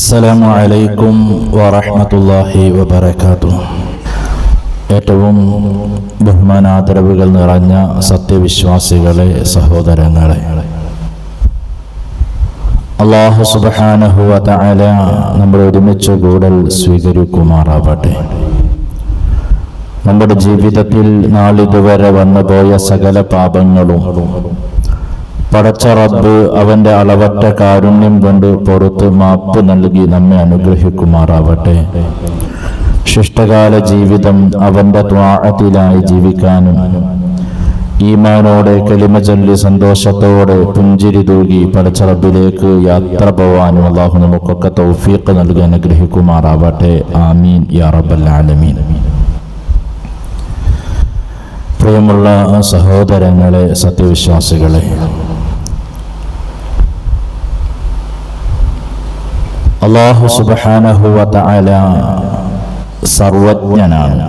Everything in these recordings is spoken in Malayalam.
അസ്സലാമു അലൈക്കും വറഹ്മത്തുള്ളാഹി വബറകാതുഹു. ഏറ്റവും ബഹുമാനാദരവുകൾ നിറഞ്ഞ സത്യവിശ്വാസികളെ സഹോദരങ്ങളെ. അള്ളാഹു സുബ്ഹാനഹു വ തആല നമ്മൾ ഒരുമിച്ച് കൂടൽ സ്വീകരിക്കുമാറാവട്ടെ. നമ്മുടെ ജീവിതത്തിൽ നാളിതുവരെ വന്നുപോയ സകല പാപങ്ങളും പടച്ച റബ്ബ് അവന്റെ അളവറ്റ കാരുണ്യം കൊണ്ട് പുറത്ത് മാപ്പ് നൽകി നമ്മെ അനുഗ്രഹിക്കുമാറാവട്ടെ. ശിഷ്ടകാല ജീവിതം അവന്റെ ത്വാഴത്തിലായി ജീവിക്കാനും ഈമാനോടെ കലിമ ചൊല്ലി സന്തോഷത്തോടെ പുഞ്ചിരി തൂകി പടച്ചറബിലേക്ക് യാത്ര പോവാനും അള്ളാഹു നമുക്കൊക്കെ തൗഫീഖ് നൽകി അനുഗ്രഹിക്കുമാറാവട്ടെ. ആമീൻ യാ റബ്ബൽ ആലമീൻ. പ്രിയമുള്ള സഹോദരങ്ങളെ സത്യവിശ്വാസികളെ അള്ളാഹു സുബാനഹുല സർവജ്ഞനാണ്.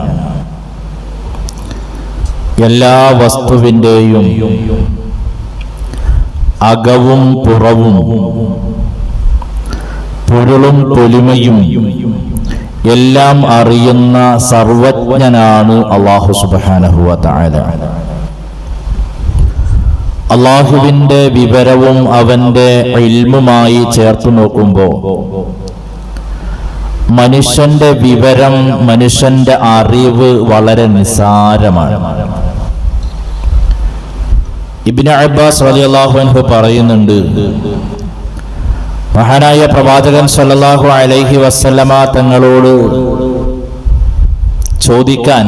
എല്ലാ വസ്തുവിന്റെയും അകവും പുറവും പൊരുളും പൊലിമയും എല്ലാം അറിയുന്ന സർവജ്ഞനാണ് അള്ളാഹു സുബാനഹുവ തആല അള്ളാഹുവിന്റെ വിവരവും അവന്റെ ഇൽമുമായി ചേർത്ത് നോക്കുമ്പോൾ മനുഷ്യന്റെ വിവരം മനുഷ്യന്റെ അറിവ് വളരെ നിസാരമാണ്. ഇബിന് അബ്ബാസ് റളിയല്ലാഹു അൻഹു പറയുന്നുണ്ട് മഹാനായ പ്രവാചകൻ സല്ലാഹു അലൈഹി വസ്ലമ തങ്ങളോട് ചോദിക്കാൻ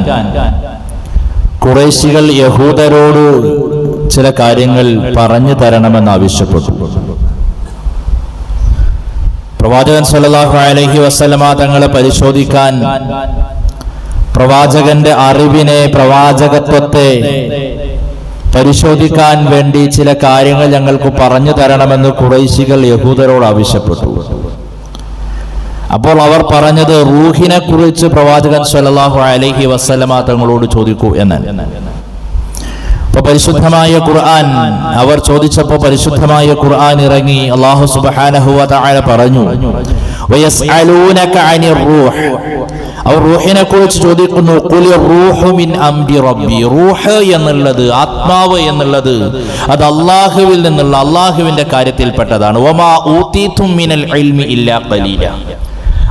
കുറേശികൾ യഹൂദരോട് ചില കാര്യങ്ങൾ പറഞ്ഞു തരണമെന്ന് ആവശ്യപ്പെട്ടു. പ്രവാചകൻ സല്ലല്ലാഹു അലൈഹി വസല്ലമ തങ്ങളെ പരിശോധിക്കാൻ പ്രവാചകന്റെ അറിവിനെ പ്രവാചകത്വത്തെ പരിശോധിക്കാൻ വേണ്ടി ചില കാര്യങ്ങൾ ഞങ്ങൾക്ക് പറഞ്ഞു തരണമെന്ന് കുറൈശികൾ യഹൂദരോട് ആവശ്യപ്പെട്ടു. അപ്പോൾ അവർ പറഞ്ഞത് റൂഹിനെ കുറിച്ച് പ്രവാചകൻ സല്ലല്ലാഹു അലൈഹി വസല്ലമ തങ്ങളോട് ചോദിക്കൂ എന്ന് അപ്പൊ പരിശുദ്ധമായ ഖുർആൻ. അവർ ചോദിച്ചപ്പോൾ പരിശുദ്ധമായ ഖുർആൻ ഇറങ്ങി അള്ളാഹു സുബ്ഹാനഹു വ തആല പറഞ്ഞു അവർ റൂഹിനെ കുറിച്ച് ചോദിക്കുന്നു റൂഹു എന്നുള്ളത് ആത്മാവ് എന്നുള്ളത് അത് അള്ളാഹുവിൽ നിന്നുള്ള അള്ളാഹുവിന്റെ കാര്യത്തിൽപ്പെട്ടതാണ്. വമാ ഊതീതും മിനൽ ഖലീല.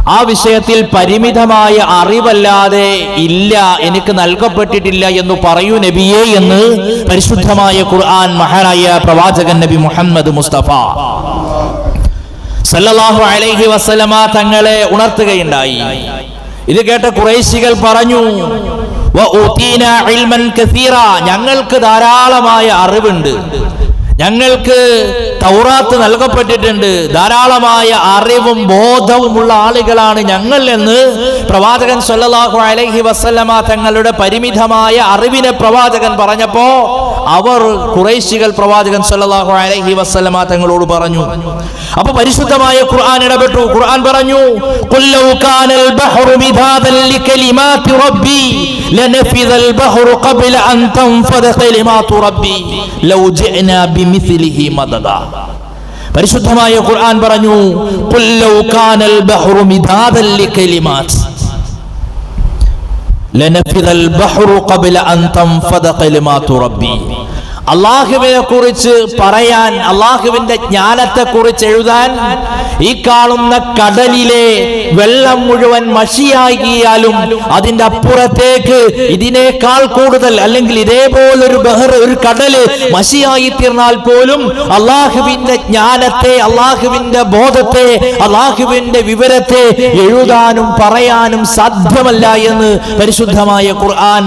ആ വിഷയത്തിൽ പരിമിതമായ അറിവല്ലാതെ ഇല്ല എനിക്ക് നൽകപ്പെട്ടിട്ടില്ല എന്ന് പറയൂ നബിയെ എന്ന് പരിശുദ്ധമായ ഖുർആൻ മഹാനായ പ്രവാചകൻ നബി മുഹമ്മദ് മുസ്തഫ. സല്ലല്ലാഹു അലൈഹി വസല്ലമ തങ്ങളെ ഉണർത്തുകയുണ്ടായി. ഇത് കേട്ട കുറേശികൾ പറഞ്ഞു "വ ഇൽമൻ കസീറ. ഞങ്ങൾക്ക് ധാരാളമായ അറിവുണ്ട്. ഞങ്ങൾക്ക് തൗറാത്ത് നൽകപ്പെട്ടിട്ടുണ്ട്. ധാരാളമായ അറിവും ബോധവുമുള്ള ആളുകളാണ് ഞങ്ങൾ എന്ന് പ്രവാചകൻ സൊല്ലാഹു അലൈഹി വസ്ലമ തങ്ങളുടെ പരിമിതമായ അറിവിനെ പ്രവാചകൻ പറഞ്ഞപ്പോ അവർ കുറേശികൾ പ്രവാചകൻ സൊല്ലാഹു അലൈഹി വസ്ലമ തങ്ങളോട് പറഞ്ഞു. അപ്പൊ പരിശുദ്ധമായ ഖുർആൻ ഇടപെട്ടു. ഖുർആൻ പറഞ്ഞു "ഖുൽ ലൗ കാനൽ ബഹ്റു മിദാദൻ ലികലിമാതി റബ്ബി ലനഫിദൽ ബഹ്റു ഖബ്ല അൻ തൻഫദ കലിമാതു റബ്ബി ലൗ ജിഅനാ ബിമിസ്ലിഹി മദദ. പരിശുദ്ധമായ ഖുർആൻ പറഞ്ഞു ഖുല്ലൗ കാനൽ ബഹ്റു മിദാദൻ ലികലിമാത് ലനഫിദൽ ബഹ്റു ഖബ്ല അൻ തൻഫദ കലിമാതു റബ്ബി. അള്ളാഹുവിനെ കുറിച്ച് പറയാൻ അള്ളാഹുവിന്റെ ജ്ഞാനത്തെ കുറിച്ച് എഴുതാൻ ഈ കാണുന്ന കടലിലെ വെള്ളം മുഴുവൻ മഷിയാകിയാലും അതിന്റെ അപ്പുറത്തേക്ക് ഇതിനേക്കാൾ കൂടുതൽ അല്ലെങ്കിൽ ഇതേപോലൊരു ബഹർ ഒരു കടൽ മഷിയായി തീർന്നാൽ പോലും അള്ളാഹുവിന്റെ ജ്ഞാനത്തെ അള്ളാഹുവിന്റെ ബോധത്തെ അള്ളാഹുവിന്റെ വിവരത്തെ എഴുതാനും പറയാനും സാധ്യമല്ല എന്ന് പരിശുദ്ധമായ ഖുർആൻ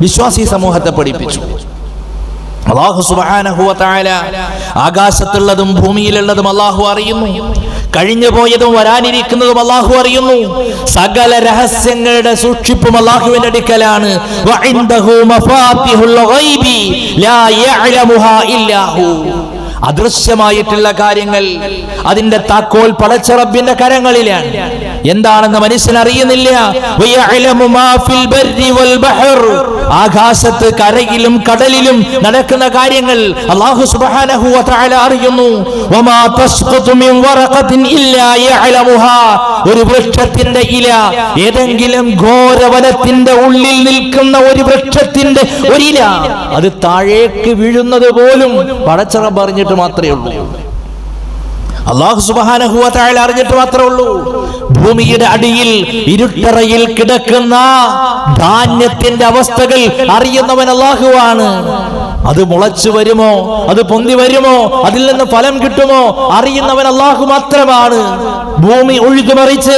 വിശ്വാസി സമൂഹത്തെ പഠിപ്പിച്ചു. അള്ളാഹു സുബ്ഹാനഹു വ ആകാശത്തുള്ളതും ഭൂമിയിലുള്ളതും അള്ളാഹു അറിയുന്നു. കഴിഞ്ഞു പോയതും വരാനിരിക്കുന്നതും അള്ളാഹു അറിയുന്നു. സകല രഹസ്യങ്ങളുടെ സൂക്ഷിപ്പും അള്ളാഹുവിന്റെ അടുക്കലാണ്. ഗൈബി ലാ യഅലമുഹാ ഇല്ലാ ഹു അദൃശ്യമായിട്ടുള്ള കാര്യങ്ങൾ അതിന്റെ താക്കോൽ പടച്ചറബിന്റെ കരങ്ങളിലാണ്. എന്താണെന്ന് മനുഷ്യൻ അറിയുന്നില്ല വയഅലമു മാ ഫിൽ ബർരി വൽ ബഹർ. ആകാശത്ത് കരയിലും കടലിലും നടക്കുന്ന കാര്യങ്ങൾ അള്ളാഹു സുബ്ഹാനഹു അറിയുന്നു. വമാ തസ്ഖുതു മിൻ ഇല്ലാ ഒരു വൃക്ഷത്തിന്റെ ഇല ഏതെങ്കിലും ഘോരവനത്തിന്റെ ഉള്ളിൽ നിൽക്കുന്ന ഒരു വൃക്ഷത്തിന്റെ ഒരില. അത് താഴേക്ക് വീഴുന്നത് പോലും പടച്ചറ പറഞ്ഞിട്ട് മാത്രമേ ഉള്ളൂ. അള്ളാഹു സുബാനഹുവ അറിഞ്ഞിട്ട് മാത്രമേ ഉള്ളൂ. ഭൂമിയുടെ അടിയിൽ ഇരുട്ടറയിൽ കിടക്കുന്ന ധാന്യത്തിന്റെ അവസ്ഥകൾ അറിയുന്നവൻ അള്ളാഹുവാണ് അത് മുളച്ചു വരുമോ? അത് പൊന്തി വരുമോ? അതിൽ നിന്ന് ഫലം കിട്ടുമോ? അറിയുന്നവൻ അള്ളാഹു മാത്രമാണ്. ഭൂമി ഒഴുകുമറിച്ച്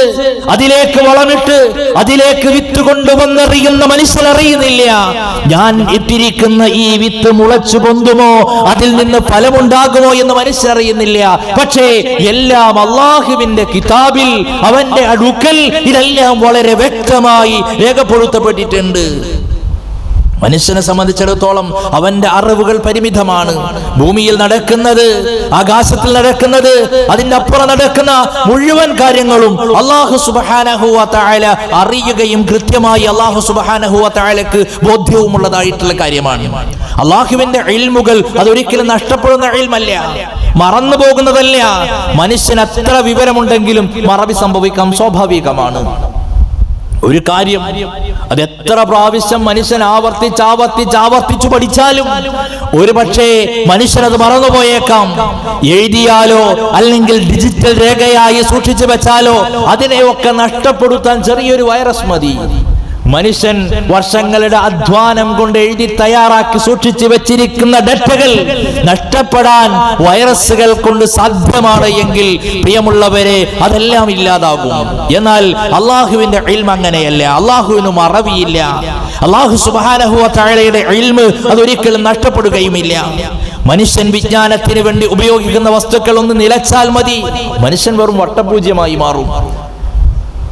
അതിലേക്ക് വളമിട്ട് അതിലേക്ക് വിത്ത് കൊണ്ടുവന്നറിയുന്ന മനുഷ്യൻ അറിയുന്നില്ല. ഞാൻ ഇട്ടിരിക്കുന്ന ഈ വിത്ത് മുളച്ചു പൊന്തുമോ? അതിൽ നിന്ന് ഫലമുണ്ടാകുമോ എന്ന് മനുഷ്യൻ അറിയുന്നില്ല. പക്ഷേ എല്ലാം അള്ളാഹുവിന്റെ കിതാബിൽ അവന്റെ അടുക്കൽ ഇതെല്ലാം വളരെ വ്യക്തമായി രേഖപ്പെടുത്തപ്പെട്ടിട്ടുണ്ട്. മനുഷ്യനെ സംബന്ധിച്ചിടത്തോളം അവന്റെ അറിവുകൾ പരിമിതമാണ്. ഭൂമിയിൽ നടക്കുന്നത് ആകാശത്തിൽ നടക്കുന്നത് അതിന്റെ അപ്പുറം നടക്കുന്ന മുഴുവൻ കാര്യങ്ങളും അള്ളാഹു സുബാനഹുവ തായാല അറിയുകയും കൃത്യമായി അള്ളാഹു സുബാനഹുവ തായാലക്ക് ബോധ്യവുമുള്ളതായിട്ടുള്ള കാര്യമാണ്. അള്ളാഹുവിന്റെ എൽമുകൾ അതൊരിക്കലും നഷ്ടപ്പെടുന്ന ഇൽമല്ല. മറന്നു പോകുന്നതല്ല. മനുഷ്യന് അത്ര വിവരമുണ്ടെങ്കിലും മറവി സംഭവിക്കാം സ്വാഭാവികമാണ്. ഒരു കാര്യം അത് എത്ര പ്രാവശ്യം മനുഷ്യൻ ആവർത്തിച്ച് ആവർത്തിച്ച് ആവർത്തിച്ചു പഠിച്ചാലും ഒരു പക്ഷേ മനുഷ്യനത് മറന്നുപോയേക്കാം. എഴുതിയാലോ അല്ലെങ്കിൽ ഡിജിറ്റൽ രേഖയായി സൂക്ഷിച്ചു വെച്ചാലോ അതിനെയൊക്കെ നഷ്ടപ്പെടുത്താൻ ചെറിയൊരു വൈറസ് മതി. മനുഷ്യൻ വർഷങ്ങളുടെ അധ്വാനം കൊണ്ട് എഴുതി തയ്യാറാക്കി സൂക്ഷിച്ചു വെച്ചിരിക്കുന്ന ഡേറ്റകൾ നഷ്ടപ്പെടാൻ വൈറസുകൾ കൊണ്ട് സാധ്യമാണ് എങ്കിൽ പ്രിയമുള്ളവരെ അതെല്ലാം ഇല്ലാതാകും. എന്നാൽ അള്ളാഹുവിന്റെ ഇൽമ അങ്ങനെയല്ല. അള്ളാഹുവിന് മറവിയില്ല അള്ളാഹു സുബാനഹുവ താഴയുടെ ഇൽമ് അതൊരിക്കലും നഷ്ടപ്പെടുകയുമില്ല. മനുഷ്യൻ വിജ്ഞാനത്തിന് വേണ്ടി ഉപയോഗിക്കുന്ന വസ്തുക്കൾ ഒന്ന് നിലച്ചാൽ മതി. മനുഷ്യൻ വെറും വട്ടപൂജ്യമായി മാറും.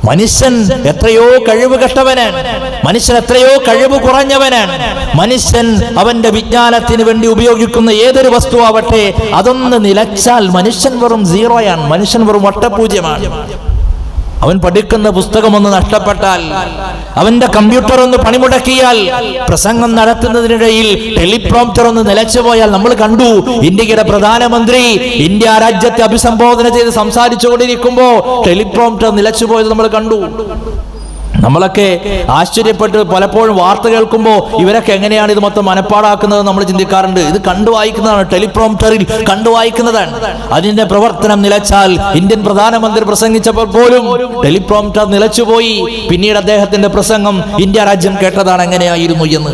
മനുഷ്യൻ എത്രയോ കഴിവ് കെട്ടവനാണ്. മനുഷ്യൻ എത്രയോ കഴിവ് കുറഞ്ഞവനാണ്. മനുഷ്യൻ അവന്റെ വിജ്ഞാനത്തിന് വേണ്ടി ഉപയോഗിക്കുന്ന ഏതൊരു വസ്തു ആവട്ടെ അതൊന്ന് നിലച്ചാൽ മനുഷ്യൻ വെറും സീറോയാണ് മനുഷ്യൻ വെറും വട്ടപൂജ്യമാണ്. അവൻ പഠിക്കുന്ന പുസ്തകം ഒന്ന് നഷ്ടപ്പെട്ടാൽ അവന്റെ കമ്പ്യൂട്ടർ ഒന്ന് പണിമുടക്കിയാൽ പ്രസംഗം നടത്തുന്നതിനിടയിൽ ടെലിപ്രോംപ്റ്റർ ഒന്ന് നിലച്ചുപോയാൽ നമ്മൾ കണ്ടു ഇന്ത്യയുടെ പ്രധാനമന്ത്രി ഇന്ത്യ രാജ്യത്തെ അഭിസംബോധന ചെയ്ത് സംസാരിച്ചുകൊണ്ടിരിക്കുമ്പോ ടെലിപ്രോംപ്റ്റർ നിലച്ചുപോയത് നമ്മൾ കണ്ടു. നമ്മളൊക്കെ ആശ്ചര്യപ്പെട്ട് പലപ്പോഴും വാർത്ത കേൾക്കുമ്പോൾ ഇവരൊക്കെ എങ്ങനെയാണ് ഇത് മൊത്തം മനപ്പാടാക്കുന്നത് നമ്മൾ ചിന്തിക്കാറുണ്ട്. ഇത് കണ്ടു വായിക്കുന്നതാണ്. ടെലിപ്രോംറ്ററിൽ കണ്ടു വായിക്കുന്നതാണ്. അതിന്റെ പ്രവർത്തനം നിലച്ചാൽ ഇന്ത്യൻ പ്രധാനമന്ത്രി പ്രസംഗിച്ചപ്പോൾ പോലും ടെലിപ്രോംറ്റർ നിലച്ചുപോയി. പിന്നീട് അദ്ദേഹത്തിന്റെ പ്രസംഗം ഇന്ത്യ രാജ്യം കേട്ടതാണ് എങ്ങനെയായിരുന്നു എന്ന്.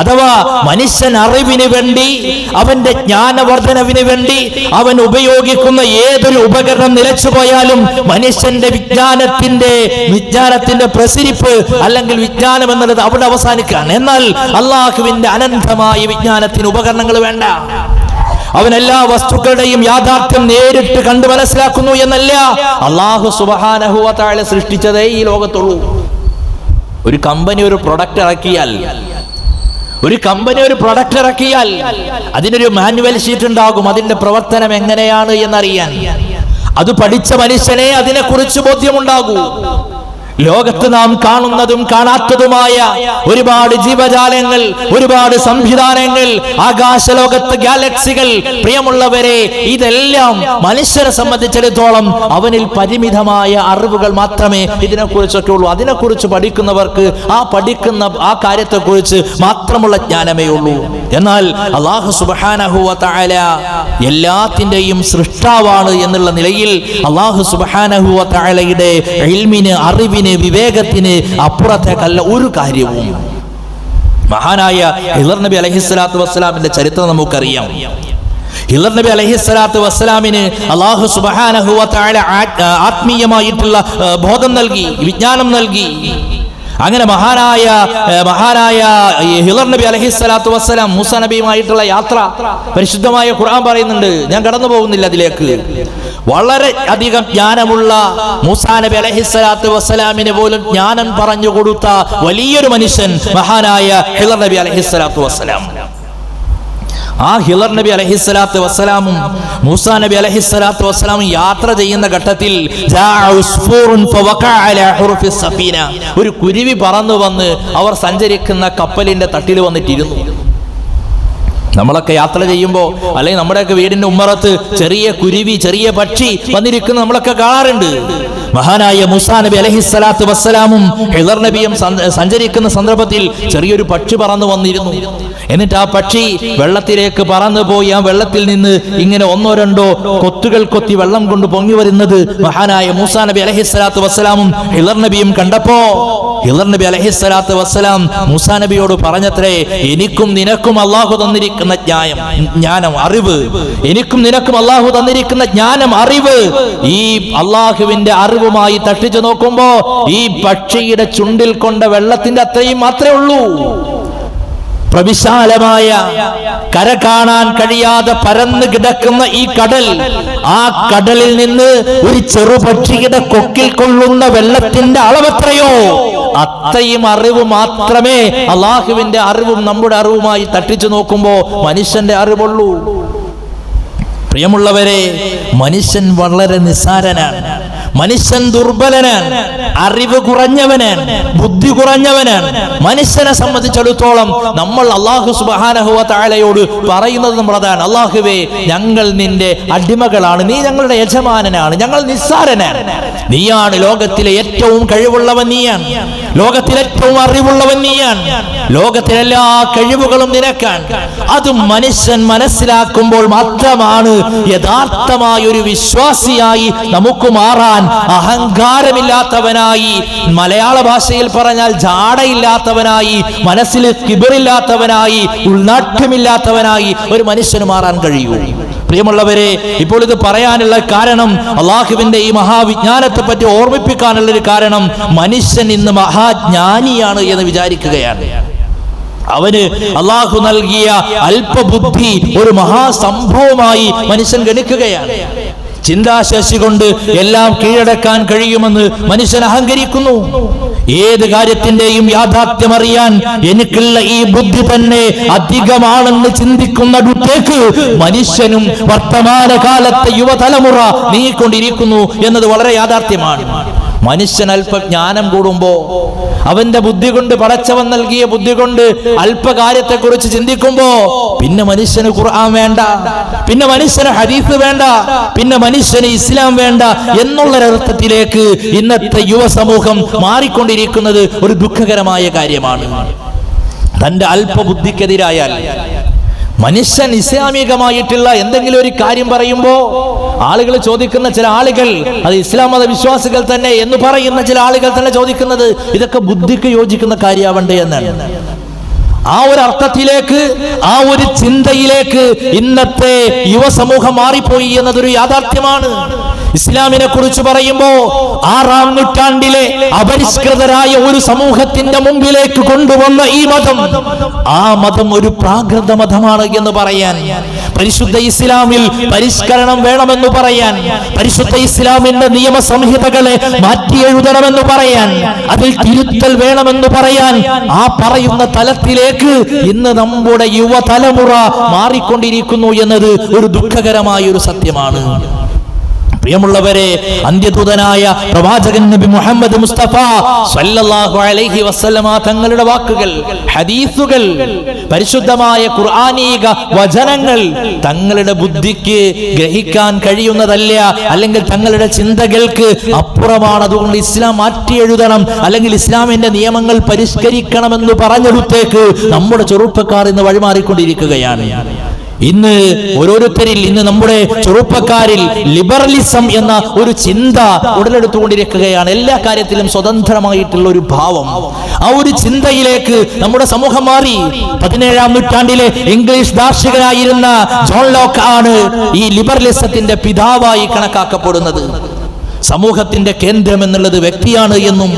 അഥവാ മനുഷ്യൻ അറിവിന് വേണ്ടി അവന്റെ ജ്ഞാനവർദ്ധനവിന് വേണ്ടി അവൻ ഉപയോഗിക്കുന്ന ഏതൊരു ഉപകരണം നിലച്ചുപോയാലും മനുഷ്യന്റെ വിജ്ഞാനത്തിന്റെ വിജ്ഞാനത്തിന്റെ പ്രസരിപ്പ് അല്ലെങ്കിൽ വിജ്ഞാനം എന്നുള്ളത് അവിടെ അവസാനിക്കുകയാണ്. എന്നാൽ അള്ളാഹുവിന്റെ അനന്തമായ വിജ്ഞാനത്തിന് ഉപകരണങ്ങൾ വേണ്ട. അവൻ എല്ലാ വസ്തുക്കളുടെയും യാഥാർത്ഥ്യം നേരിട്ട് കണ്ടു മനസ്സിലാക്കുന്നു എന്നല്ല അള്ളാഹു സുബാനഹുവത്താഴെ സൃഷ്ടിച്ചതേ ഈ ലോകത്തുള്ളൂ. ഒരു കമ്പനി ഒരു പ്രൊഡക്റ്റ് ഇറക്കിയാൽ ഒരു കമ്പനി ഒരു പ്രൊഡക്റ്റ് ഇറക്കിയാൽ അതിനൊരു മാനുവൽ ഷീറ്റ് ഉണ്ടാകും. അതിന്റെ പ്രവർത്തനം എങ്ങനെയാണ് എന്നറിയാൻ. അത് പഠിച്ച മനുഷ്യനെ അതിനെക്കുറിച്ച് ബോധ്യമുണ്ടാകൂ. ലോകത്ത് നാം കാണുന്നതും കാണാത്തതുമായ ഒരുപാട് ജീവജാലങ്ങൾ ഒരുപാട് സംവിധാനങ്ങൾ ആകാശലോകത്ത് ഗാലക്സികൾ പ്രിയമുള്ളവരെ ഇതെല്ലാം മനുഷ്യരെ സംബന്ധിച്ചിടത്തോളം അവനിൽ പരിമിതമായ അറിവുകൾ മാത്രമേ ഇതിനെക്കുറിച്ചൊക്കെ ഉള്ളൂ. അതിനെക്കുറിച്ച് പഠിക്കുന്നവർക്ക് ആ പഠിക്കുന്ന ആ കാര്യത്തെക്കുറിച്ച് മാത്രമുള്ള ജ്ഞാനമേ ഉള്ളൂ. എന്നാൽ അള്ളാഹു സുബാനഹുവ തആല എല്ലാത്തിന്റെയും സൃഷ്ടാവാണ് എന്നുള്ള നിലയിൽ അള്ളാഹു സുബാനഹുവ തആലയുടെ ഇൽമിന് അറിവിന് വിവേകത്തിന് അപ്പുറത്തേക്കല്ല ഒരു കാര്യവും. മഹാനായ ഹിലർ നബി അലഹിസ്ലാത്തു വസ്സലാമിന്റെ ചരിത്രം നമുക്കറിയാം. ഹിലർ നബി അലഹിസ്ലാത്തു വസ്സലാമിന് അള്ളാഹു സുബഹാനഹു വ തആല ആത്മീയമായിട്ടുള്ള ബോധം നൽകി വിജ്ഞാനം നൽകി. അങ്ങനെ മഹാനായ മഹാനായ ഹിലർ നബി അലഹിസ്സലാത്തു വസ്സലാം മൂസ നബിയുമായിട്ടുള്ള യാത്ര പരിശുദ്ധമായ ഖുർആൻ പറയുന്നുണ്ട്. ഞാൻ കടന്നു പോകുന്നില്ല അതിലേക്ക്. വളരെ അധികം ജ്ഞാനമുള്ള മൂസാ നബി അലഹിസ്സലാത്തു വസ്സലാമിന് പോലും ജ്ഞാനം പറഞ്ഞു കൊടുത്ത വലിയൊരു മനുഷ്യൻ മഹാനായ ഹിലർ നബി അലഹിസ്സലാത്തു വസ്സലാം. ആ ഹിലർ നബി അലഹിസ്സലാത്തു വസ്സലാമും മൂസാ നബി അലഹിസ്സലാത്തു വസ്സലാമും യാത്ര ചെയ്യുന്ന ഘട്ടത്തിൽ. ഒരു കുരുവി പറന്നു വന്ന് അവർ സഞ്ചരിക്കുന്ന കപ്പലിന്റെ തട്ടിൽ വന്നിട്ടിരുന്നു നമ്മളൊക്കെ യാത്ര ചെയ്യുമ്പോൾ അല്ലെങ്കിൽ നമ്മുടെയൊക്കെ വീടിന്റെ ഉമ്മറത്ത് ചെറിയ കുരുവി ചെറിയ പക്ഷി വന്നിരിക്കുന്ന നമ്മളൊക്കെ കാണാറുണ്ട്. മഹാനായ മുസാ നബി അലഹിസ്സലാത്തു വസ്സലാമും ഹിദർ നബിയും സഞ്ച- സഞ്ചരിക്കുന്ന സന്ദർഭത്തിൽ ചെറിയൊരു പക്ഷി പറന്നു വന്നിരുന്നു. എന്നിട്ട് ആ പക്ഷി വെള്ളത്തിലേക്ക് പറന്നു പോയി. ആ വെള്ളത്തിൽ നിന്ന് ഇങ്ങനെ ഒന്നോ രണ്ടോ കൊത്തുകൾ കൊത്തി വെള്ളം കൊണ്ട് പൊങ്ങി വരുന്നത് മഹാനായ മൂസാ നബി അലഹിസ്സലാത്തു വസ്സലാമും ഹിദർ നബിയും കണ്ടപ്പോ ഹിദർ നബി അലഹിസ്സലാത്തു വസ്സലാം മൂസാ നബിയോട് പറഞ്ഞത്രേ എനിക്കും നിനക്കും അള്ളാഹു തന്നിരിക്കുന്ന ജ്ഞാനം ജ്ഞാനം അറിവ്. എനിക്കും നിനക്കും അള്ളാഹു തന്നിരിക്കുന്ന ജ്ഞാനം അറിവ്. ഈ അള്ളാഹുവിന്റെ അറിവുമായി തട്ടിച്ചു നോക്കുമ്പോ ഈ പക്ഷിയുടെ ചുണ്ടിൽ കൊണ്ട വെള്ളത്തിന്റെ അത്രയും മാത്രമേ ഉള്ളൂ. പ്രവിശാലമായ കര കാണാൻ കഴിയാതെ പരന്ന് കിടക്കുന്ന ഈ കടൽ ആ കടലിൽ നിന്ന് ഒരു ചെറുപക്ഷിയുടെ കൊക്കിൽ കൊള്ളുന്ന വെള്ളത്തിന്റെ അളവെത്രയോ? അത്രയും അറിവ് മാത്രമേ അള്ളാഹുവിന്റെ അറിവും നമ്മുടെ അറിവുമായി തട്ടിച്ചു നോക്കുമ്പോ മനുഷ്യന്റെ അറിവുള്ളൂ. പ്രിയമുള്ളവരെ മനുഷ്യൻ വളരെ നിസ്സാരനാണ്. മനുഷ്യൻ ദുർബലനാണ് അറിവ് കുറഞ്ഞവനാണ് ബുദ്ധി കുറഞ്ഞവനാണ്. മനുഷ്യനെ സംബന്ധിച്ചിടത്തോളം നമ്മൾ അള്ളാഹു സുബാനഹുവ താഴയോട് പറയുന്നത് നമ്മളതാണ് അള്ളാഹുവേ ഞങ്ങൾ നിന്റെ അടിമകളാണ് നീ ഞങ്ങളുടെ യജമാനനാണ് ഞങ്ങൾ നിസ്സാരനാണ്. നീയാണ് ലോകത്തിലെ ഏറ്റവും കഴിവുള്ളവൻ നീയാണ് ലോകത്തിലെ ഏറ്റവും അറിവുള്ളവൻ നീയാണ്. ലോകത്തിലെ എല്ലാ കഴിവുകളും നിനക്കാണ്. അത് മനുഷ്യൻ മനസ്സിലാക്കുമ്പോൾ മാത്രമാണ് യഥാർത്ഥമായ ഒരു വിശ്വാസിയായി നമുക്ക് മാറാൻ അഹങ്കാരമില്ലാത്തവനായി മലയാള ഭാഷയിൽ പറഞ്ഞാൽ ജാടയില്ലാത്തവനായി മനസ്സിൽ കിബിറില്ലാത്തവനായി ഉൾനാട്ടമില്ലാത്തവനായി ഒരു മനുഷ്യന് മാറാൻ കഴിയൂ. പ്രിയമുള്ളവരെ ഇപ്പോൾ ഇത് പറയാനുള്ള കാരണം അള്ളാഹുവിന്റെ ഈ മഹാവിജ്ഞാനത്തെ പറ്റി ഓർമ്മിപ്പിക്കാനുള്ള ഒരു കാരണം മനുഷ്യൻ ഇന്ന് മഹാജ്ഞാനിയാണ് എന്ന് വിചാരിക്കുകയാണ്. അവന് അള്ളാഹു നൽകിയ അല്പബുദ്ധി ഒരു മഹാസംഭവമായി മനുഷ്യൻ ഗണിക്കുകയാണ്. ചിന്താശേഷി കൊണ്ട് എല്ലാം കീഴടക്കാൻ കഴിയുമെന്ന് മനുഷ്യൻ അഹങ്കരിക്കുന്നു. ഏത് കാര്യത്തിന്റെയും യാഥാർത്ഥ്യം അറിയാൻ എനിക്കുള്ള ഈ ബുദ്ധി തന്നെ അധികമാണെന്ന് ചിന്തിക്കുന്ന ചിന്തിക്കുന്നിടത്തേക്ക് മനുഷ്യനും വർത്തമാനകാലത്തെ യുവതലമുറ നീങ്ങിക്കൊണ്ടിരിക്കുന്നു എന്നത് വളരെ യാഥാർത്ഥ്യമാണ്. മനുഷ്യൻ അല്പജ്ഞാനം കൂടുമ്പോ അവന്റെ ബുദ്ധി കൊണ്ട് പടച്ചവൻ നൽകിയ ബുദ്ധി കൊണ്ട് അല്പകാര്യത്തെ കുറിച്ച് ചിന്തിക്കുമ്പോ പിന്നെ മനുഷ്യന് ഖുർആൻ വേണ്ട പിന്നെ മനുഷ്യന് ഹദീസ് വേണ്ട പിന്നെ മനുഷ്യന് ഇസ്ലാം വേണ്ട എന്നുള്ളൊരർത്ഥത്തിലേക്ക് ഇന്നത്തെ യുവ യുവസമൂഹം മാറിക്കൊണ്ടിരിക്കുന്നത് ഒരു ദുഃഖകരമായ കാര്യമാണ്. തന്റെ അല്പബുദ്ധിക്കെതിരായാൽ മനുഷ്യൻ ഇസ്ലാമികമായിട്ടുള്ള എന്തെങ്കിലും ഒരു കാര്യം പറയുമ്പോ ആളുകൾ ചോദിക്കുന്ന ചില ആളുകൾ അത് ഇസ്ലാം മത വിശ്വാസികൾ തന്നെ എന്ന് പറയുന്ന ചില ആളുകൾ തന്നെ ചോദിക്കുന്നത് ഇതൊക്കെ ബുദ്ധിക്ക് യോജിക്കുന്ന കാര്യമാവണ്ടേ എന്നാണ്. ആ ഒരു അർത്ഥത്തിലേക്ക് ആ ഒരു ചിന്തയിലേക്ക് ഇന്നത്തെ യുവസമൂഹം മാറിപ്പോയി എന്നതൊരു യാഥാർത്ഥ്യമാണ്. ഇസ്ലാമിനെ കുറിച്ച് പറയുമ്പോ ആറാം നൂറ്റാണ്ടിലെ അപരിഷ്കൃതരായ ഒരു സമൂഹത്തിന്റെ മുമ്പിലേക്ക് കൊണ്ടുവന്ന ഈ മതം ആ മതം ഒരു പ്രാകൃത മതമാണ് എന്ന് പറയാൻ. പരിശുദ്ധ ഇസ്ലാമിൽ പരിഷ്കരണം വേണമെന്ന് പറയാൻ പരിശുദ്ധ ഇസ്ലാമിന്റെ നിയമസംഹിതകളെ മാറ്റി എഴുതണമെന്ന് പറയാൻ അതിൽ തിരുത്തൽ വേണമെന്ന് പറയാൻ ആ പറയുന്ന തലത്തിലേക്ക് ഇന്ന് നമ്മുടെ യുവതലമുറ മാറിക്കൊണ്ടിരിക്കുന്നു എന്നത് ഒരു ദുഃഖകരമായ ഒരു സത്യമാണ്. പ്രിയമുള്ളവരെ അന്ത്യദൂതനായ പ്രവാചകൻ നബി മുഹമ്മദ് മുസ്തഫ സല്ലല്ലാഹു അലൈഹി വസല്ലമ തങ്ങളുടെ വാക്കുകൾ ഹദീസുകൾ പരിശുദ്ധമായ ഖുർആനീക വചനങ്ങൾ തങ്ങളുടെ ബുദ്ധിക്ക് ഗ്രഹിക്കാൻ കഴിയുന്നതല്ല അല്ലെങ്കിൽ തങ്ങളുടെ ചിന്തകൾക്ക് അപ്പുറമാണ്. അതുകൊണ്ട് ഇസ്ലാം മാറ്റി എഴുതണം അല്ലെങ്കിൽ ഇസ്ലാമിന്റെ നിയമങ്ങൾ പരിഷ്കരിക്കണമെന്ന് പറഞ്ഞെടുത്തേക്ക് നമ്മുടെ ചെറുപ്പക്കാർ ഇന്ന് വഴിമാറിക്കൊണ്ടിരിക്കുകയാണ്. ഇന്ന് ഓരോരുത്തരിൽ ഇന്ന് നമ്മുടെ ചെറുപ്പക്കാരിൽ ലിബറലിസം എന്ന ഒരു ചിന്ത ഉടലെടുത്തുകൊണ്ടിരിക്കുകയാണ്. എല്ലാ കാര്യത്തിലും സ്വതന്ത്രമായിട്ടുള്ള ഒരു ഭാവം. ആ ഒരു ചിന്തയിലേക്ക് നമ്മുടെ സമൂഹം മാറി. പതിനേഴാം നൂറ്റാണ്ടിലെ ഇംഗ്ലീഷ് ദാർശികനായിരുന്ന ജോൺ ലോക്ക് ആണ് ഈ ലിബറലിസത്തിന്റെ പിതാവായി കണക്കാക്കപ്പെടുന്നത്. സമൂഹത്തിന്റെ കേന്ദ്രം എന്നുള്ളത് വ്യക്തിയാണ് എന്നും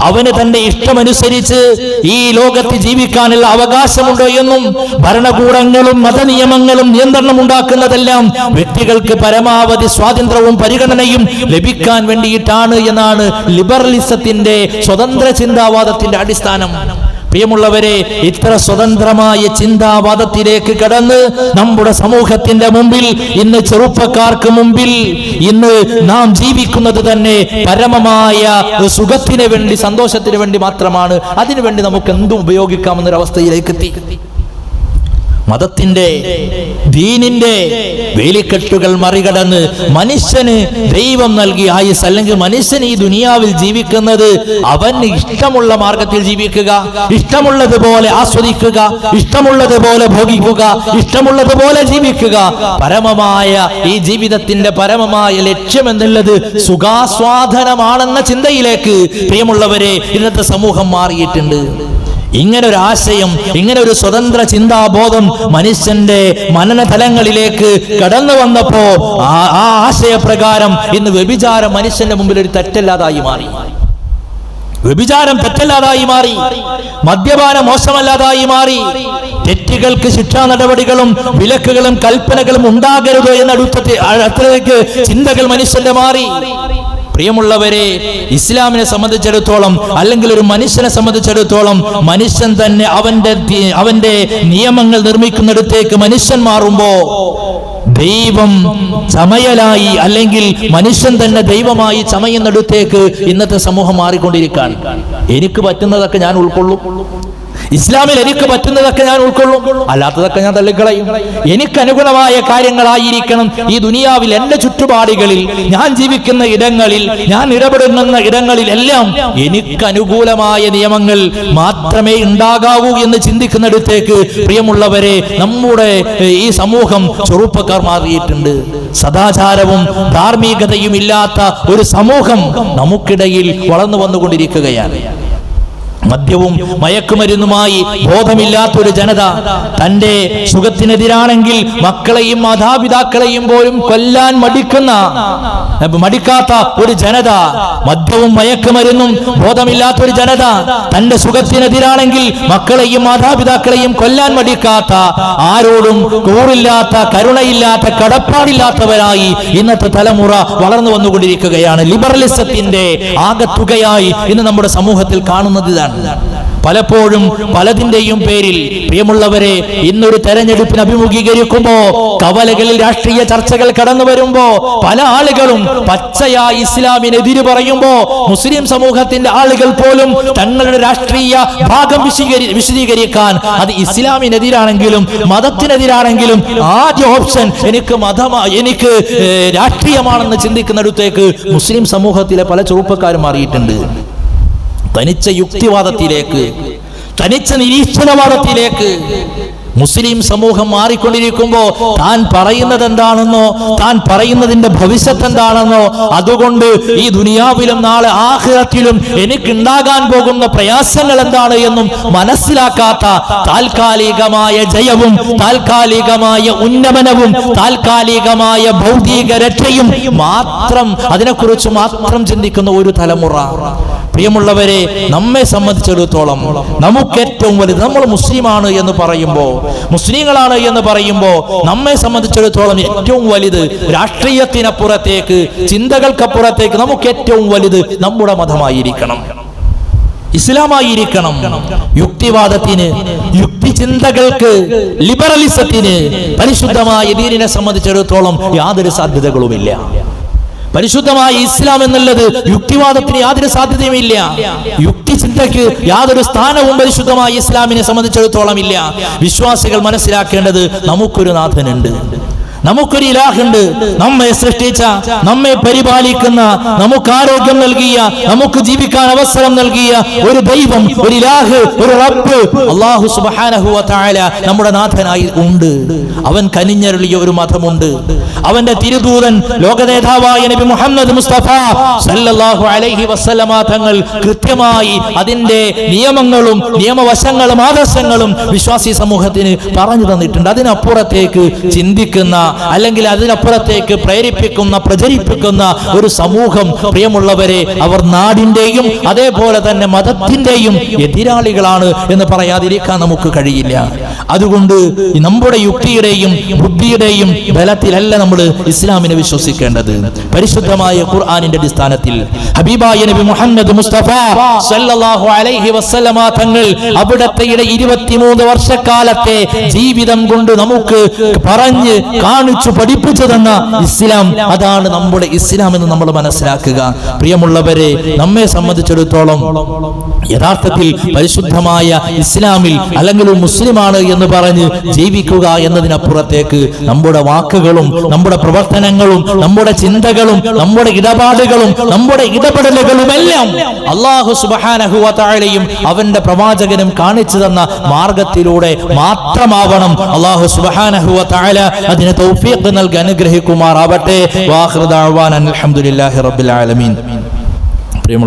അവന് തന്റെ ഇഷ്ടമനുസരിച്ച് ഈ ലോകത്ത് ജീവിക്കാനുള്ള അവകാശമുണ്ടോ എന്നും ഭരണകൂടങ്ങളും മതനിയമങ്ങളും നിയന്ത്രണം ഉണ്ടാക്കുന്നതെല്ലാം വ്യക്തികൾക്ക് പരമാവധി സ്വാതന്ത്ര്യവും പരിഗണനയും ലഭിക്കാൻ വേണ്ടിയിട്ടാണ് എന്നാണ് ലിബറലിസത്തിന്റെ സ്വതന്ത്ര ചിന്താവാദത്തിന്റെ അടിസ്ഥാനം. പ്രിയമുള്ളവരെ ഇത്ര സ്വതന്ത്രമായ ചിന്താവാദത്തിലേക്ക് കടന്ന് നമ്മുടെ സമൂഹത്തിന്റെ മുമ്പിൽ ഇന്ന് ചെറുപ്പക്കാർക്ക് മുമ്പിൽ ഇന്ന് നാം ജീവിക്കുന്നത് തന്നെ പരമമായ സുഖത്തിന് വേണ്ടി സന്തോഷത്തിന് വേണ്ടി മാത്രമാണ്. അതിനുവേണ്ടി നമുക്ക് എന്തും ഉപയോഗിക്കാമെന്നൊരവസ്ഥയിലേക്ക് എത്തി. മതത്തിന്റെ ദീനിന്റെ വേലിക്കെട്ടുകൾ മറികടന്ന് മനുഷ്യന് ദൈവം നൽകിയ ആയുസ് അല്ലെങ്കിൽ മനുഷ്യൻ ഈ ദുനിയാവിൽ ജീവിക്കുന്നത് അവന് ഇഷ്ടമുള്ള മാർഗത്തിൽ ജീവിക്കുക ഇഷ്ടമുള്ളതുപോലെ ആസ്വദിക്കുക ഇഷ്ടമുള്ളതുപോലെ ഭോഗിക്കുക ഇഷ്ടമുള്ളതുപോലെ ജീവിക്കുക. പരമമായ ഈ ജീവിതത്തിന്റെ പരമമായ ലക്ഷ്യം എന്നുള്ളത് സുഖാസ്വാദനമാണെന്ന ചിന്തയിലേക്ക് പ്രിയമുള്ളവരെ ഇന്നത്തെ സമൂഹം മാറിയിട്ടുണ്ട്. ഇങ്ങനെ ഒരു ആശയം ഇങ്ങനെ ഒരു സ്വതന്ത്ര ചിന്താബോധം മനുഷ്യന്റെ മനനതലങ്ങളിലേക്ക് കടന്നു വന്നപ്പോ ആ ആശയപ്രകാരം ഇന്ന് വ്യഭിചാരം മനുഷ്യന്റെ മുമ്പിൽ ഒരു തെറ്റല്ലാതായി മാറി. വ്യഭിചാരം തെറ്റല്ലാതായി മാറി. മദ്യപാനം മോശമല്ലാതായി മാറി. തെറ്റുകൾക്ക് ശിക്ഷാ നടപടികളും വിലക്കുകളും കൽപ്പനകളും ഉണ്ടാകരുത് എന്നടുത്ത അത്രയ്ക്ക് ചിന്തകൾ മനുഷ്യന്റെ മാറി. പ്രിയമുള്ളവരെ ഇസ്ലാമിനെ സംബന്ധിച്ചിടത്തോളം അല്ലെങ്കിൽ ഒരു മനുഷ്യനെ സംബന്ധിച്ചിടത്തോളം മനുഷ്യൻ തന്നെ അവന്റെ അവന്റെ നിയമങ്ങൾ നിർമ്മിക്കുന്നിടത്തേക്ക് മനുഷ്യൻ മാറുമ്പോ ദൈവം ചമയലായി അല്ലെങ്കിൽ മനുഷ്യൻ തന്നെ ദൈവമായി ചമയുന്നിടത്തേക്ക് ഇന്നത്തെ സമൂഹം മാറിക്കൊണ്ടിരിക്കാൻ എനിക്ക് പറ്റുന്നതൊക്കെ ഞാൻ ഉൾക്കൊള്ളും. ഇസ്ലാമിൽ എനിക്ക് പറ്റുന്നതൊക്കെ ഞാൻ ഉൾക്കൊള്ളും. അല്ലാത്തതൊക്കെ ഞാൻ തള്ളിക്കളയും. എനിക്ക് അനുഗുണമായ കാര്യങ്ങളായിരിക്കണം ഈ ദുനിയാവിൽ എന്റെ ചുറ്റുപാടുകളിൽ ഞാൻ ജീവിക്കുന്ന ഇടങ്ങളിൽ ഞാൻ ഇടപെടുന്ന ഇടങ്ങളിൽ എല്ലാം എനിക്ക് അനുകൂലമായ നിയമങ്ങൾ മാത്രമേ ഉണ്ടാകാവൂ എന്ന് ചിന്തിക്കുന്നിടത്തേക്ക് പ്രിയമുള്ളവരെ നമ്മുടെ ഈ സമൂഹം ചെറുപ്പക്കാർ മാറിയിട്ടുണ്ട്. സദാചാരവും ധാർമ്മികതയും ഇല്ലാത്ത ഒരു സമൂഹം നമുക്കിടയിൽ വളർന്നു വന്നുകൊണ്ടിരിക്കുകയാണ്. മദ്യവും മയക്കുമരുന്നുമായി ബോധമില്ലാത്തൊരു ജനത തന്റെ സുഖത്തിനെതിരാണെങ്കിൽ മക്കളെയും മാതാപിതാക്കളെയും പോലും കൊല്ലാൻ മടിക്കുന്ന മടിക്കാത്ത ഒരു ജനത മദ്യവും മയക്കുമരുന്നും ബോധമില്ലാത്തൊരു ജനത തന്റെ സുഖത്തിനെതിരാണെങ്കിൽ മക്കളെയും മാതാപിതാക്കളെയും കൊല്ലാൻ മടിക്കാത്ത ആരോടും കൂറില്ലാത്ത കരുണയില്ലാത്ത കടപ്പാടില്ലാത്തവരായി ഇന്നത്തെ തലമുറ വളർന്നു വന്നുകൊണ്ടിരിക്കുകയാണ്. ലിബറലിസത്തിന്റെ ആകത്തുകയായി ഇന്ന് നമ്മുടെ സമൂഹത്തിൽ കാണുന്നത് ഇതാണ്. പലപ്പോഴും പലതിന്റെയും പേരിൽ പ്രിയമുള്ളവരെ ഇന്നൊരു തെരഞ്ഞെടുപ്പിന് അഭിമുഖീകരിക്കുമ്പോ കവലകളിൽ രാഷ്ട്രീയ ചർച്ചകൾ കടന്നു വരുമ്പോ പല ആളുകളും പച്ചയായി ഇസ്ലാമിനെതിര് പറയുമ്പോ മുസ്ലിം സമൂഹത്തിന്റെ ആളുകൾ പോലും തങ്ങളുടെ രാഷ്ട്രീയ ഭാഗം വിശദീകരി വിശദീകരിക്കാൻ അത് ഇസ്ലാമിനെതിരാണെങ്കിലും മതത്തിനെതിരാണെങ്കിലും ആദ്യ ഓപ്ഷൻ എനിക്ക് മതമാ എനിക്ക് രാഷ്ട്രീയമാണെന്ന് ചിന്തിക്കുന്നിടത്തേക്ക് മുസ്ലിം സമൂഹത്തിലെ പല ചെറുപ്പക്കാരും മാറിയിട്ടുണ്ട്. തനിച്ച യുക്തിവാദത്തിലേക്ക് തനിച്ച നിരീക്ഷണവാദത്തിലേക്ക് മുസ്ലിം സമൂഹം മാറിക്കൊണ്ടിരിക്കുമ്പോ താൻ പറയുന്നത് എന്താണെന്നോ താൻ പറയുന്നതിന്റെ ഭവിഷ്യത്ത് എന്താണെന്നോ അതുകൊണ്ട് ഈ ദുനിയാവിലും നാളെ ആഹ്ലത്തിലും എനിക്കുണ്ടാകാൻ പോകുന്ന പ്രയാസങ്ങൾ എന്താണ് എന്നും മനസ്സിലാക്കാത്ത താൽക്കാലികമായ ജയവും താൽക്കാലികമായ ഉന്നമനവും താൽക്കാലികമായ ഭൗതിക രക്ഷയും മാത്രം അതിനെക്കുറിച്ച് മാത്രം ചിന്തിക്കുന്ന ഒരു തലമുറ. പ്രിയമുള്ളവരെ നമ്മെ സംബന്ധിച്ചിടത്തോളം നമുക്ക് ഏറ്റവും വലുത് നമ്മൾ മുസ്ലിമാണ് എന്ന് പറയുമ്പോൾ മുസ്ലിങ്ങളാണ് എന്ന് പറയുമ്പോൾ നമ്മെ സംബന്ധിച്ചിടത്തോളം ഏറ്റവും വലുത് രാഷ്ട്രീയത്തിനപ്പുറത്തേക്ക് ചിന്തകൾക്കപ്പുറത്തേക്ക് നമുക്ക് ഏറ്റവും വലുത് നമ്മുടെ മതമായിരിക്കണം. ഇസ്ലാമായിരിക്കണം. യുക്തിവാദത്തിന് യുക്തി ചിന്തകൾക്ക് ലിബറലിസത്തിന് പരിശുദ്ധമായ ദീനിനെ സംബന്ധിച്ചിടത്തോളം യാതൊരു സാധ്യതകളുമില്ല. പരിശുദ്ധമായ ഇസ്ലാം എന്നുള്ളത് യുക്തിവാദത്തിന് യാതൊരു സാധ്യതയുമില്ല. യുക്തി ചിന്തയ്ക്ക് യാതൊരു സ്ഥാനവും പരിശുദ്ധമായ ഇസ്ലാമിനെ സംബന്ധിച്ചിടത്തോളം ഇല്ല വിശ്വാസികൾ മനസ്സിലാക്കേണ്ടത് നമുക്കൊരു നാഥനുണ്ട്. നമുക്കൊരു ഇലാഹുണ്ട്. നമ്മെ സൃഷ്ടിച്ച നമ്മെ പരിപാലിക്കുന്ന നമുക്ക് ആരോഗ്യം നൽകിയ നമുക്ക് ജീവിക്കാൻ അവസരം നൽകിയ ഒരു ദൈവം ഒരു ഇലാഹ് ഒരു റബ്ബ് അള്ളാഹു സുബ്ഹാനഹു വ തആല നമ്മുടെ നാഥനായി ഉണ്ട്. അവൻ കനിഞ്ഞരുളിയ ഒരു മതമുണ്ട്. അവന്റെ തിരുദൂതൻ ലോകനേതാവായ നബി മുഹമ്മദ് മുസ്തഫ സല്ലല്ലാഹു അലൈഹി വസല്ലമ തങ്ങൾ കൃത്യമായി അതിന്റെ നിയമങ്ങളും നിയമവശങ്ങളും ആദർശങ്ങളും വിശ്വാസി സമൂഹത്തിന് പറഞ്ഞു തന്നിട്ടുണ്ട്. അതിനപ്പുറത്തേക്ക് ചിന്തിക്കുന്ന അല്ലെങ്കിൽ അതിനപ്പുറത്തേക്ക് പ്രേരിപ്പിക്കുന്ന പ്രചരിപ്പിക്കുന്ന ഒരു സമൂഹം പ്രിയമുള്ളവരെ അവർ നാടിന്റെയും അതേപോലെ തന്നെ മതത്തിന്റെയും എതിരാളികളാണ് എന്ന് പറയാതിരിക്കാൻ നമുക്ക് കഴിയില്ല. അതുകൊണ്ട് നമ്മുടെ യുക്തിയുടെയും ബുദ്ധിയുടെയും ബലത്തിലല്ല നമ്മൾ ഇസ്ലാമിനെ വിശ്വസിക്കേണ്ടത്. പരിശുദ്ധമായ ഖുർആാനിന്റെ അടിസ്ഥാനത്തിൽ ഹബീബായ നബി മുഹമ്മദ് മുസ്തഫ സല്ലല്ലാഹു അലൈഹി വസല്ലമ തങ്ങൾ അവിടത്തെ ഇരുപത്തിമൂന്ന് വർഷക്കാലത്തെ ജീവിതം കൊണ്ട് നമുക്ക് പറഞ്ഞ് കാണിച്ചു പഠിപ്പിച്ചു തന്ന ഇസ്ലാം. അതാണ് നമ്മുടെ ഇസ്ലാം എന്ന് നമ്മൾ മനസ്സിലാക്കുക. പ്രിയമുള്ളവരെ നമ്മെ സംബന്ധിച്ചിടത്തോളം യഥാർത്ഥത്തിൽ പരിശുദ്ധമായ ഇസ്ലാമിൽ അല്ലെങ്കിൽ മുസ്ലിമാണ് എന്ന് പറഞ്ഞ് ജീവിക്കുക എന്നതിനപ്പുറത്തേക്ക് നമ്മുടെ വാക്കുകളും നമ്മുടെ പ്രവർത്തനങ്ങളും നമ്മുടെ ചിന്തകളും നമ്മുടെ ഇടപാടുകളും നമ്മുടെ ഇടപെടലുകളും എല്ലാം അള്ളാഹു സുബാനഹുവതാഴയും അവന്റെ പ്രവാചകനും കാണിച്ചു തന്ന മാർഗത്തിലൂടെ മാത്രമാവണം. അള്ളാഹു സുബാനഹുവതാഴ അതിന് തൗഫീഖ് നൽകി അനുഗ്രഹിക്കുമാറാവട്ടെ. വാഹൃദാവാൻ അലഹമുല്ലാഹി റബ്ബിൽ ആലമീൻ. പ്രിയമുള്ള